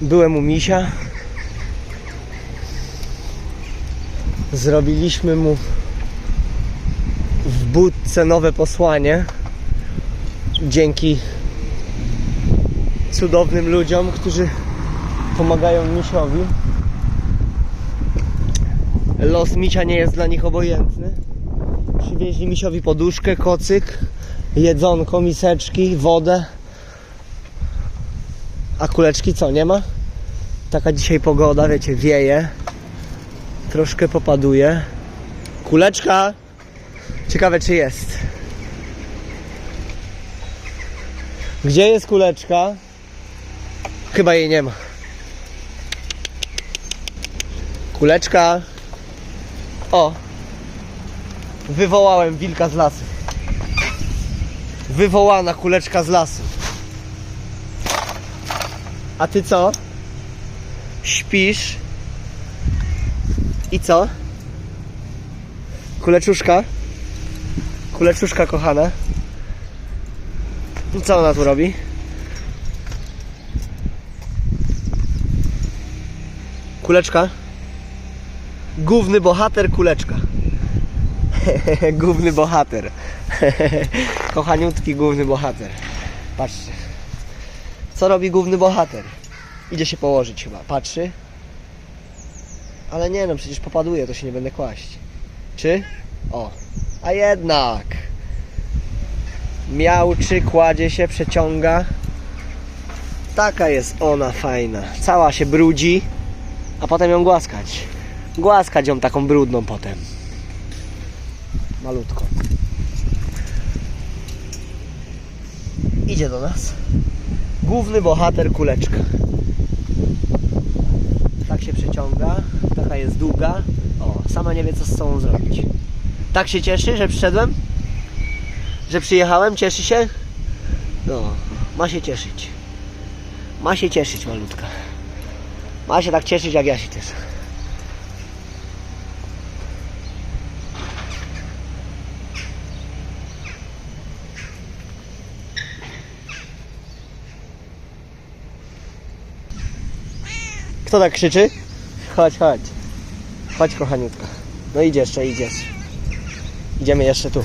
Byłem u misia. Zrobiliśmy mu w budce nowe posłanie. Dzięki cudownym ludziom, którzy pomagają misiowi. Los misia nie jest dla nich obojętny. Przywieźli misiowi poduszkę, kocyk, jedzonko, miseczki, wodę. A kuleczki co, nie ma? Taka dzisiaj pogoda, wiecie, wieje. Troszkę popaduje. Kuleczka! Ciekawe czy jest. Gdzie jest kuleczka? Chyba jej nie ma. Kuleczka. O. Wywołałem wilka z lasu. Wywołana kuleczka z lasu. A ty co? Śpisz? I co? Kuleczuszka? Kuleczuszka kochana. I co ona tu robi? Kuleczka? Główny bohater kuleczka. główny bohater. Kochaniutki główny bohater. Patrzcie. Co robi główny bohater? Idzie się położyć chyba. Patrzy. Ale nie no, przecież popaduje, to się nie będę kłaść. Czy? O. A jednak. Miałczy, kładzie się, przeciąga. Taka jest ona fajna. Cała się brudzi, a potem ją głaskać. Głaskać ją taką brudną potem. Malutko. Idzie do nas. Główny bohater kuleczka. Tak się przeciąga. Taka jest długa. O, sama nie wie co z sobą zrobić. Tak się cieszy, że przyszedłem? Że przyjechałem? Cieszy się? No, ma się cieszyć. Ma się cieszyć malutka. Ma się tak cieszyć jak ja się cieszę. Kto tak krzyczy? Chodź, chodź. Chodź, kochaniutka. No idzie jeszcze, idziesz. Idziemy jeszcze tu.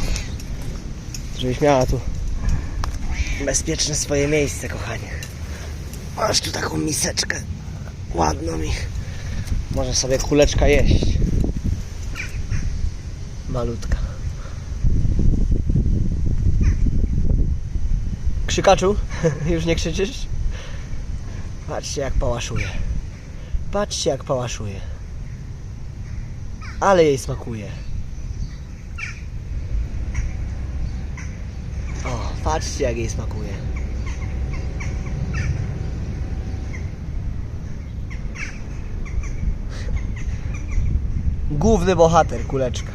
Żebyś miała tu bezpieczne swoje miejsce, kochanie. Masz tu taką miseczkę. Ładną mi. Może sobie kuleczka jeść. Malutka. Krzykaczu, już nie krzyczysz? Patrzcie jak pałaszuje. Patrzcie jak pałaszuje. Ale jej smakuje. O, patrzcie jak jej smakuje. Główny bohater, kuleczka.